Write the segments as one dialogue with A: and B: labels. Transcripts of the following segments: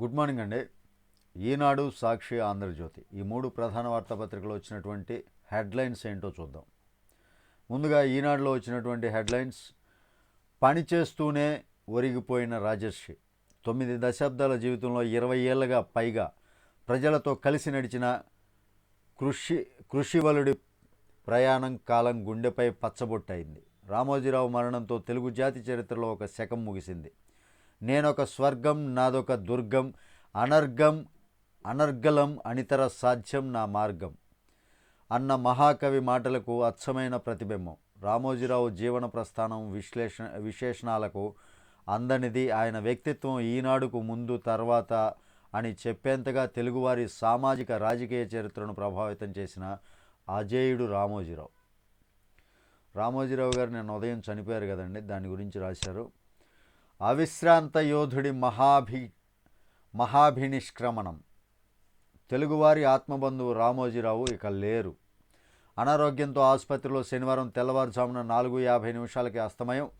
A: Good morning అండి. ఈనాడు సాక్షి ఆంధ్రజ్యోతి. ఈ మూడు ప్రధాన వార్తాపత్రికలు వచ్చినటువంటి హెడ్లైన్స్ ఏంటో చూద్దాం. ముందుగా ఈనాడులో వచ్చినటువంటి హెడ్లైన్స్ పనిచేస్తూనే ఒరిగిపోయిన రాజర్షి. తొమ్మిది దశాబ్దాల జీవితంలో ఇరవై ఏళ్ళగా పైగా ప్రజలతో కలిసి నడిచిన కృషి కృషివలుడి ప్రయాణం కాలం గుండెపై పచ్చబొట్టయింది. రామోజీరావు మరణంతో తెలుగు జాతి చరిత్రలో ఒక శకం ముగిసింది. నేనొక స్వర్గం నాదొక దుర్గం అనర్గం అనర్గలం అనితర సాధ్యం నా మార్గం అన్న మహాకవి మాటలకు అచ్చమైన ప్రతిబింబం. రామోజీరావు జీవన ప్రస్థానం విశ్లేషణ విశేషణాలకు అందనిది ఆయన వ్యక్తిత్వం ఈనాడుకు ముందు తర్వాత అని చెప్పేంతగా తెలుగువారి సామాజిక రాజకీయ చరిత్రను ప్రభావితం చేసిన అజేయుడు రామోజీరావు. రామోజీరావు గారు నేను ఉదయం చనిపోయారు కదండి దాని గురించి రాశారు. అవిశ్రాంత యోధుడి మహాభి మహాభినిష్క్రమణం. తెలుగువారి ఆత్మబంధువు రామోజీరావు ఇక లేరు. అనారోగ్యంతో ఆసుపత్రిలో శనివారం తెల్లవారుజామున నాలుగు యాభై నిమిషాలకి అస్తమయం.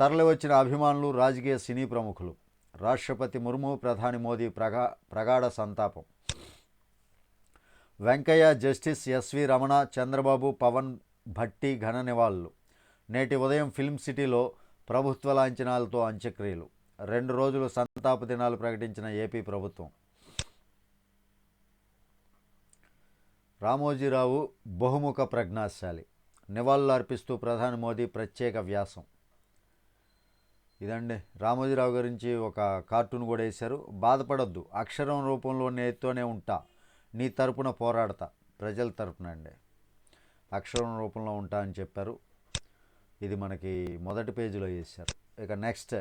A: తరలివచ్చిన అభిమానులు రాజకీయ సినీ ప్రముఖులు. రాష్ట్రపతి ముర్ము ప్రధాని మోదీ ప్రగా ప్రగాఢ సంతాపం. Venkaiah justice S V Ramana Chandrababu Pawan Bhatti ఘన నివాళులు. నేటి ఉదయం ఫిల్మ్ సిటీలో ప్రభుత్వ లాంఛనాలతో అంత్యక్రియలు. రెండు రోజులు సంతాప దినాలు ప్రకటించిన ఏపీ ప్రభుత్వం. రామోజీరావు బహుముఖ ప్రజ్ఞాశాలి. నివాళులు అర్పిస్తూ ప్రధాని మోదీ ప్రత్యేక వ్యాసం. ఇదండి. రామోజీరావు గురించి ఒక కార్టూన్ కూడా వేశారు. బాధపడొద్దు. అక్షరం రూపంలో నేతోనే ఉంటా. నీ తరపున పోరాడతా. ప్రజల తరపున అండి. అక్షరం రూపంలో ఉంటా అని చెప్పారు. ఇది మనకి మొదటి పేజీలో వేశారు ఇక నెక్స్ట్.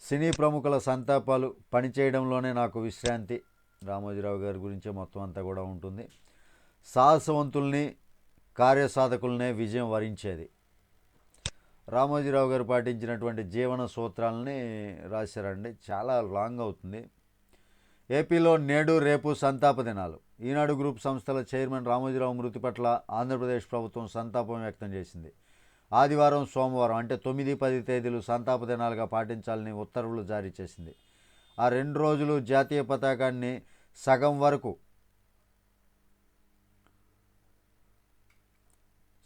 A: సినీ ప్రముఖుల సంతాపాలు పనిచేయడంలోనే నాకు విశ్రాంతి. రామోజీరావు గారి గురించే మొత్తం అంతా కూడా ఉంటుంది. సాహసవంతుల్ని కార్యసాధకులనే విజయం వరించేది. రామోజీరావు గారు పాటించినటువంటి జీవన సూత్రాలని రాశారండి. చాలా లాంగ్ అవుతుంది. ఏపీలో నేడు రేపు సంతాప దినాలు. ఈనాడు గ్రూప్ సంస్థల చైర్మన్ రామోజీరావు మృతి పట్ల ఆంధ్రప్రదేశ్ ప్రభుత్వం సంతాపం వ్యక్తం చేసింది. ఆదివారం సోమవారం అంటే తొమ్మిది పది తేదీలు సంతాప దినాలుగా పాటించాలని ఉత్తర్వులు జారీ చేసింది. ఆ రెండు రోజులు జాతీయ పతాకాన్ని సగం వరకు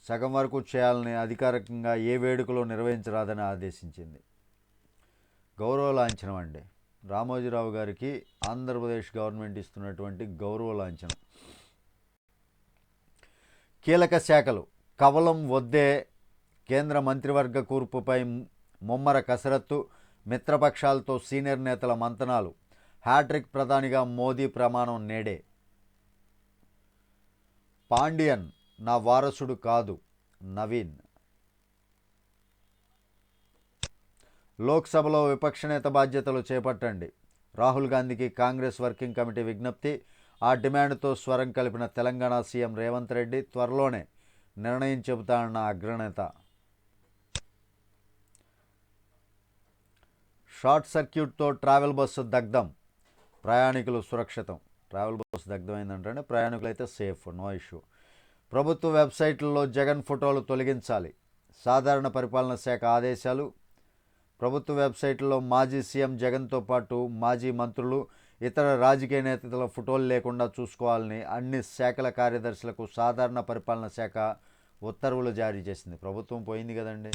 A: సగం వరకు చేయాలని అధికారికంగా ఏ వేడుకలో నిర్వహించరాదని ఆదేశించింది. గౌరవ లాంఛనం అండి రామోజీరావు గారికి ఆంధ్రప్రదేశ్ గవర్నమెంట్ ఇస్తున్నటువంటి గౌరవ లాంఛనం. కీలక శాఖలు. కవలం వద్దే కేంద్ర మంత్రివర్గ కూర్పుపై ముమ్మర కసరత్తు మిత్రపక్షాలతో సీనియర్ నేతల మంతనాలు. హ్యాట్రిక్ ప్రధానిగా మోదీ ప్రమాణం నేడే. పాండియన్ నా వారసుడు కాదు నవీన్. లోక్సభలో విపక్ష నేత బాధ్యతలు చేపట్టండి. రాహుల్ గాంధీకి కాంగ్రెస్ వర్కింగ్ కమిటీ విజ్ఞప్తి ఆ డిమాండ్తో స్వరం కలిపిన తెలంగాణ సీఎం రేవంత్ రెడ్డి త్వరలోనే నిర్ణయం చెబుతానన్న అగ్రనేత. షార్ట్ సర్క్యూట్తో ట్రావెల్ బస్సు దగ్ధం ప్రయాణికులు సురక్షితం. ట్రావెల్ బస్సు దగ్ధమైందంటే ప్రయాణికులు అయితే సేఫ్ నో ఇష్యూ. ప్రభుత్వ వెబ్సైట్లలో జగన్ ఫోటోలు తొలగించాలి. సాధారణ పరిపాలన శాఖ ఆదేశాలు ప్రభుత్వ వెబ్సైట్లో మాజీ సీఎం జగన్తో పాటు మాజీ మంత్రులు ఇతర రాజకీయ నేతల ఫోటోలు లేకుండా చూసుకోవాలని అన్ని శాఖల కార్యదర్శులకు సాధారణ పరిపాలన శాఖ ఉత్తర్వులు జారీ చేసింది. ప్రభుత్వం పోయింది కదండి.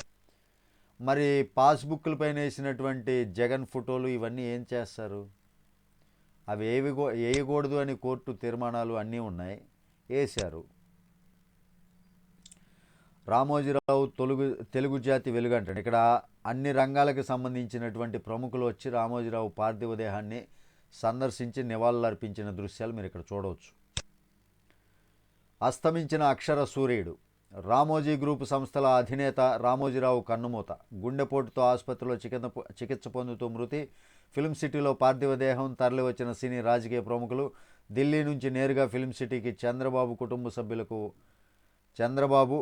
A: మరి పాస్బుక్ల పైన వేసినటువంటి జగన్ ఫోటోలు ఇవన్నీ ఏం చేస్తారు? అవి ఏవి వేయకూడదు అని కోర్టు తీర్మానాలు అన్నీ ఉన్నాయి. వేశారు. రామోజీరావు తెలుగు తెలుగు జాతి వెలుగంటాడు ఇక్కడ అన్ని రంగాలకు సంబంధించినటువంటి ప్రముఖులు వచ్చి రామోజీరావు పార్థివ దేహాన్ని సందర్శించి నివాళులర్పించిన దృశ్యాలు మీరు ఇక్కడ చూడవచ్చు. అస్తమించిన అక్షర సూర్యుడు రామోజీ గ్రూప్ సంస్థల అధినేత రామోజీరావు కన్నుమూత గుండెపోటుతో ఆసుపత్రిలో చికిత్స చికిత్స పొందుతూ మృతి ఫిల్మ్ సిటీలో పార్థివ దేహం తరలివచ్చిన సినీ రాజకీయ ప్రముఖులు ఢిల్లీ నుంచి నేరుగా ఫిల్మ్ సిటీకి చంద్రబాబు కుటుంబ సభ్యులకు చంద్రబాబు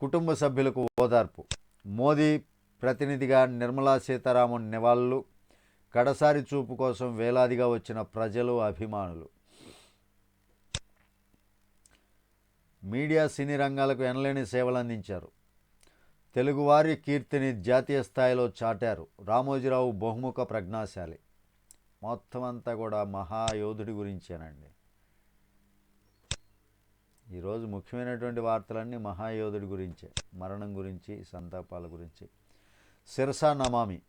A: కుటుంబ సభ్యులకు ఓదార్పు. మోదీ ప్రతినిధిగా నిర్మలా సీతారామన్ నివాళులు కడసారి చూపు కోసం వేలాదిగా వచ్చిన ప్రజలు అభిమానులు. మీడియా సినీ రంగాలకు ఎనలేని సేవలు అందించారు. తెలుగువారి కీర్తిని జాతీయ స్థాయిలో చాటారు. రామోజీరావు బహుముఖ ప్రజ్ఞాశాలి. మొత్తం అంతా కూడా మహాయోధుడి గురించేనండి. ఈరోజు ముఖ్యమైనటువంటి వార్తలన్నీ మహాయోధుడి గురించే మరణం గురించి సంతాపాల గురించి. సిరసా నమామి.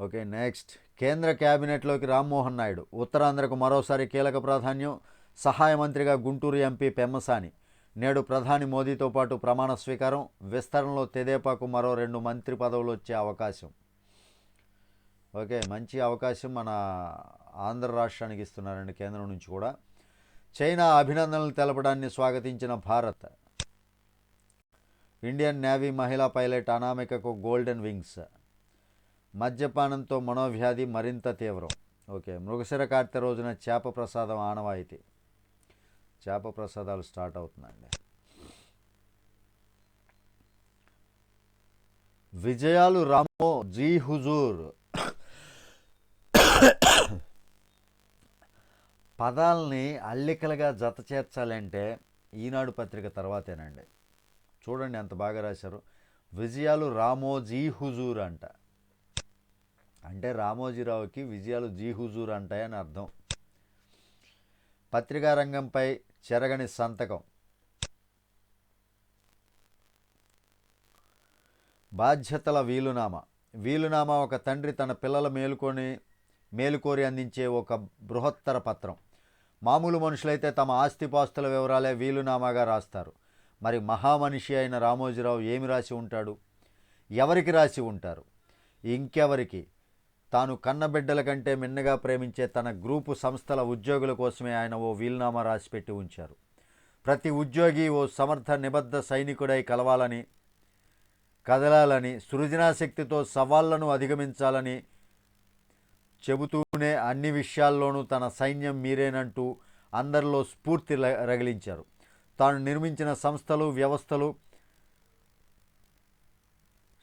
A: Okay next. కేంద్ర కేబినెట్లోకి రామ్మోహన్ నాయుడు. ఉత్తరాంధ్రకు మరోసారి కీలక ప్రాధాన్యం సహాయ మంత్రిగా గుంటూరు ఎంపీ పెమ్మసాని. నేడు ప్రధాని మోదీతో పాటు ప్రమాణ స్వీకారం విస్తరణలో తెదేపాకు మరో రెండు మంత్రి పదవులు వచ్చే అవకాశం. ఓకే మంచి అవకాశం మన ఆంధ్ర రాష్ట్రానికి ఇస్తున్నారండి కేంద్రం నుంచి కూడా. చైనా అభినందనలు తెలపడాన్ని స్వాగతించిన భారత్. ఇండియన్ నేవీ మహిళా పైలట్ అనామికకు గోల్డెన్ వింగ్స్. మద్యపానంతో మనోవ్యాధి మరింత తీవ్రం. ఓకే మృగశిర కార్తె రోజున చేప ప్రసాదం ఆనవాయితీ. చేప ప్రసాదాలు స్టార్ట్ అవుతుందండి విజయాలు రామో జీ హుజూర్. పదాలని అల్లికలుగా జత చేర్చాలంటే ఈనాడు పత్రిక తర్వాతేనండి. చూడండి ఎంత బాగా రాశారు. విజయాలు రామోజీ హుజూర్ అంట. అంటే రామోజీరావుకి విజయాలు జీ హుజూర్ అంటాయని అర్థం. పత్రికా రంగంపై చెరగని సంతకం. బాధ్యతల వీలునామా. వీలునామా ఒక తండ్రి తన పిల్లల మేలుకొని మేలుకోరి అందించే ఒక బృహత్తర పత్రం. మామూలు మనుషులైతే తమ ఆస్తిపాస్తుల వివరాలే వీలునామాగా రాస్తారు. మరి మహామనిషి అయిన రామోజీరావు ఏమి రాసి ఉంటాడు? ఎవరికి రాసి ఉంటారు? ఇంకెవరికి? తాను కన్నబిడ్డల కంటే మిన్నగా ప్రేమించే తన గ్రూపు సంస్థల ఉద్యోగుల కోసమే ఆయన ఓ వీలునామా రాసిపెట్టి ఉంచారు. ప్రతి ఉద్యోగి ఓ సమర్థ నిబద్ధ సైనికుడై కలవాలని కదలాలని సృజనాశక్తితో సవాళ్ళను అధిగమించాలని చెబుతూనే అన్ని విషయాల్లోనూ తన సైన్యం మీరేనంటూ అందరిలో స్ఫూర్తి రగిలించారు. తాను నిర్మించిన సంస్థలు వ్యవస్థలు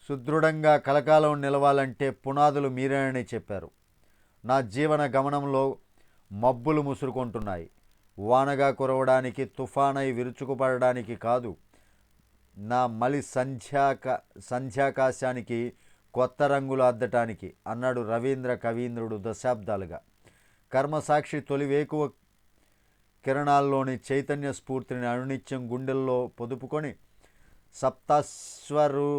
A: సుదృఢంగా కలకాలం నిలవాలంటే పునాదులు మీరేనని చెప్పారు. నా జీవన గమనంలో మబ్బులు ముసురుకుంటున్నాయి. వానగా కురవడానికి తుఫానై విరుచుకుపడడానికి కాదు నా మలి సంధ్యాక సంధ్యాకాశానికి కొత్త రంగులు అద్దటానికి అన్నాడు రవీంద్ర కవీంద్రుడు దశాబ్దాలుగా. కర్మసాక్షి తొలి వేకువ కిరణాల్లోని చైతన్య స్ఫూర్తిని అనునిత్యం గుండెల్లో పొదుపుకొని సప్తస్వరు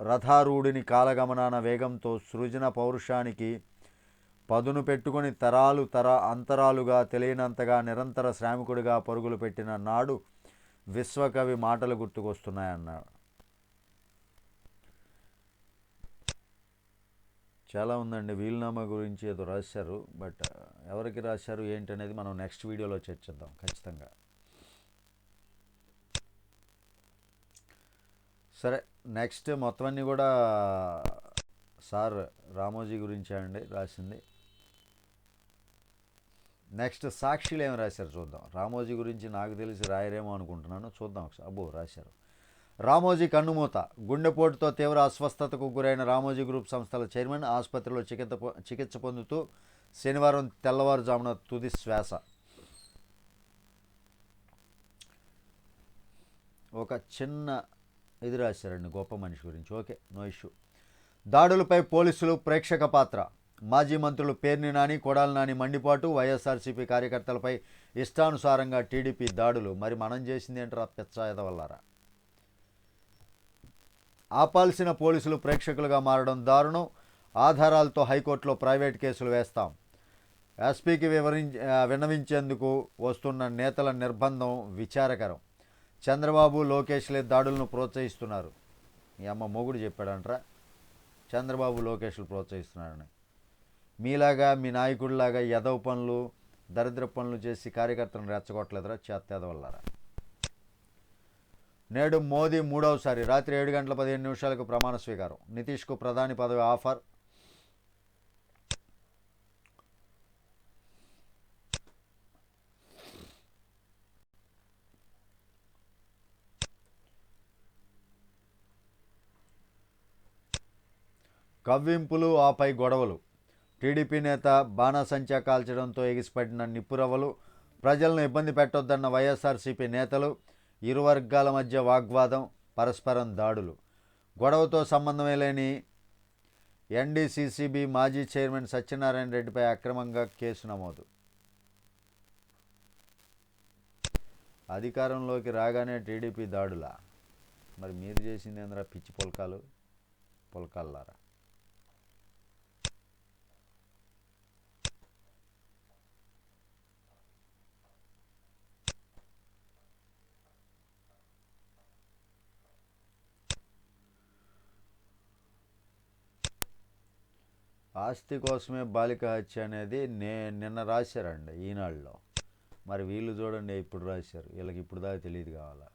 A: రథారూఢిని కాలగమనాన వేగంతో సృజన పౌరుషానికి పదును పెట్టుకొని తరాలు తర అంతరాలుగా తెలియనంతగా నిరంతర శ్రామికుడిగా పరుగులు పెట్టిన నాడు విశ్వకవి మాటలు గుర్తుకొస్తున్నాయన్నాడు చాలా ఉందండి. వీలునామా గురించి ఏదో రాశారు. బట్ ఎవరికి రాశారు ఏంటనేది మనం నెక్స్ట్ వీడియోలో చర్చిద్దాం ఖచ్చితంగా. సరే నెక్స్ట్ మొత్తం అన్నీ కూడా సార్ రామోజీ గురించే అండి రాసింది. నెక్స్ట్ సాక్షిలు ఏమి రాశారు చూద్దాం. రామోజీ గురించి నాకు తెలిసి రాయరేమో అనుకుంటున్నాను. చూద్దాం ఒకసారి. అబ్బో రాశారు. రామోజీ కన్నుమూత. గుండెపోటుతో తీవ్ర అస్వస్థతకు గురైన రామోజీ గ్రూప్ సంస్థల చైర్మన్ ఆసుపత్రిలో చికిత్స పొ- చికిత్స పొందుతూ శనివారం తెల్లవారుజామున తుది శ్వాస. ఒక చిన్న ఇది రాశారండి గొప్ప మనిషి గురించి. Okay no issue. దాడులపై పోలీసులు ప్రేక్షక పాత్ర. మాజీ మంత్రులు పేర్ని నాని కొడాలి నాని మండిపాటు వైఎస్ఆర్సీపీ కార్యకర్తలపై ఇష్టానుసారంగా టీడీపీ దాడులు. మరి మనం చేసింది ఏంటరా పెచ్చాయద వల్లారా ఆపాల్సిన పోలీసులు ప్రేక్షకులుగా మారడం దారుణం. ఆధారాలతో హైకోర్టులో ప్రైవేట్ కేసులు వేస్తాం. ఎస్పీకి వివరించి విన్నవించేందుకు వస్తున్న నేతల నిర్బంధం విచారకరం. చంద్రబాబు లోకేష్లే దాడులను ప్రోత్సహిస్తున్నారు. ఈ అమ్మ మొగుడు చెప్పాడంట్రా. చంద్రబాబు లోకేష్లు ప్రోత్సహిస్తున్నారని. మీలాగా మీ నాయకుడిలాగా ఎదవ పనులు దరిద్ర పనులు చేసి కార్యకర్తలను రెచ్చగొట్టలేదురా చేత్తేదవల్లరా నేడు మోదీ మూడవసారి రాత్రి ఏడు గంటల పదిహేను నిమిషాలకు ప్రమాణ స్వీకారం. నితీష్కు ప్రధాని పదవి ఆఫర్. కవ్వింపులు ఆపై గొడవలు. టీడీపీ నేత బాణాసంచా కాల్చడంతో ఎగిసిపడిన నిప్పురవ్వలు ప్రజలను ఇబ్బంది పెట్టొద్దన్న వైఎస్ఆర్సీపీ నేతలు ఇరు వర్గాల మధ్య వాగ్వాదం పరస్పరం దాడులు. గొడవతో సంబంధమే లేని ఎన్డీసీసీబీ మాజీ చైర్మన్ సత్యనారాయణ రెడ్డిపై అక్రమంగా కేసు నమోదు. అధికారంలోకి రాగానే టీడీపీ దాడులా? మరి మీరు చేసింది ఏంద్రా పిచ్చి పొలకాలు? పొలకాలారా ఆస్తి కోసమే బాలిక హత్య అనేది నే నిన్న రాశారండి ఈనాడులో. మరి వీళ్ళు చూడండి ఇప్పుడు రాశారు వీళ్ళకి ఇప్పుడు దాకా తెలియదు కావాలా?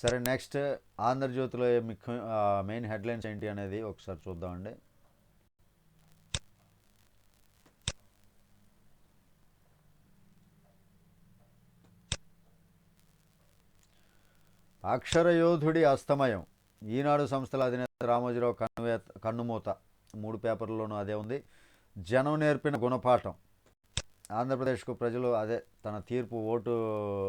A: సరే నెక్స్ట్ ఆంధ్రజ్యోతిలో ముఖ్య మెయిన్ హెడ్లైన్స్ ఏంటి అనేది ఒకసారి చూద్దామండి. అక్షరయోధుడి అస్తమయం. ఈనాడు సంస్థల అధినేత రామోజీరావు కన్నువేత కన్నుమూత. మూడు పేపర్లలోనూ అదే ఉంది. జనం నేర్పిన గుణపాఠం. ఆంధ్రప్రదేశ్కు ప్రజలు అదే తన తీర్పు ఓటు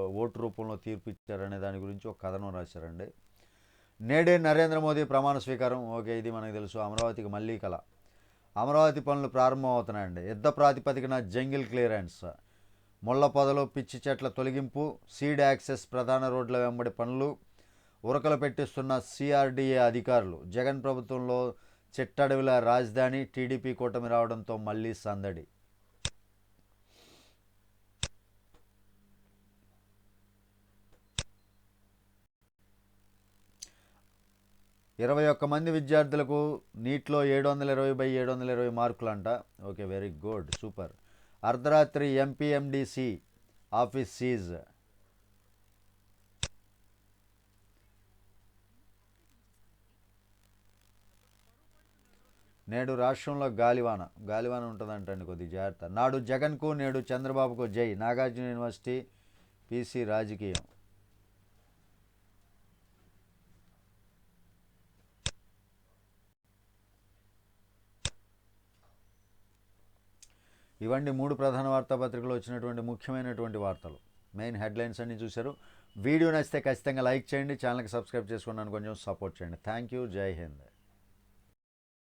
A: ఓటు రూపంలో తీర్పు ఇచ్చారనే దాని గురించి ఒక కథనం రాశారండి. నేడే నరేంద్ర మోదీ ప్రమాణ స్వీకారం. ఓకే ఇది మనకు తెలుసు. అమరావతికి మళ్ళీ కల. అమరావతి పనులు ప్రారంభం అవుతున్నాయండి యుద్ధ ప్రాతిపదికన జంగిల్ క్లియరెన్స్. ముళ్ళ పొదలు పిచ్చి చెట్ల తొలగింపు సీడ్ యాక్సెస్ ప్రధాన రోడ్ల వెంబడి పనులు ఉరకలు పెట్టిస్తున్న సిఆర్డీఏ అధికారులు. జగన్ ప్రభుత్వంలో చిట్టడవిల రాజధాని టీడీపీ కూటమి రావడంతో మళ్ళీ సందడి. ఇరవై ఒక్క మంది విద్యార్థులకు నీట్లో ఏడు వందల ఇరవై బై ఏడు వందల ఇరవై మార్కులంట. Okay very good super. అర్ధరాత్రి ఎంపీఎండిసి ఆఫీస్ సీజ్. నేడు రాష్ట్రంలో గాలివాన. గాలివాన ఉంటుందంటండి కొద్దిగా జాగ్రత్త. నాడు జగన్కు నేడు చంద్రబాబుకు జై. నాగార్జున యూనివర్సిటీ పీసీ రాజకీయం. ఇవన్నీ మూడు ప్రధాన వార్తాపత్రికలు వచ్చినటువంటి ముఖ్యమైనటువంటి వార్తలు. మెయిన్ హెడ్లైన్స్ అన్ని చూశారు. వీడియో నచ్చితే ఖచ్చితంగా లైక్ చేయండి. ఛానల్కి సబ్స్క్రైబ్ చేసుకున్నాను కొంచెం సపోర్ట్ చేయండి. థ్యాంక్ యూ జై హింద్.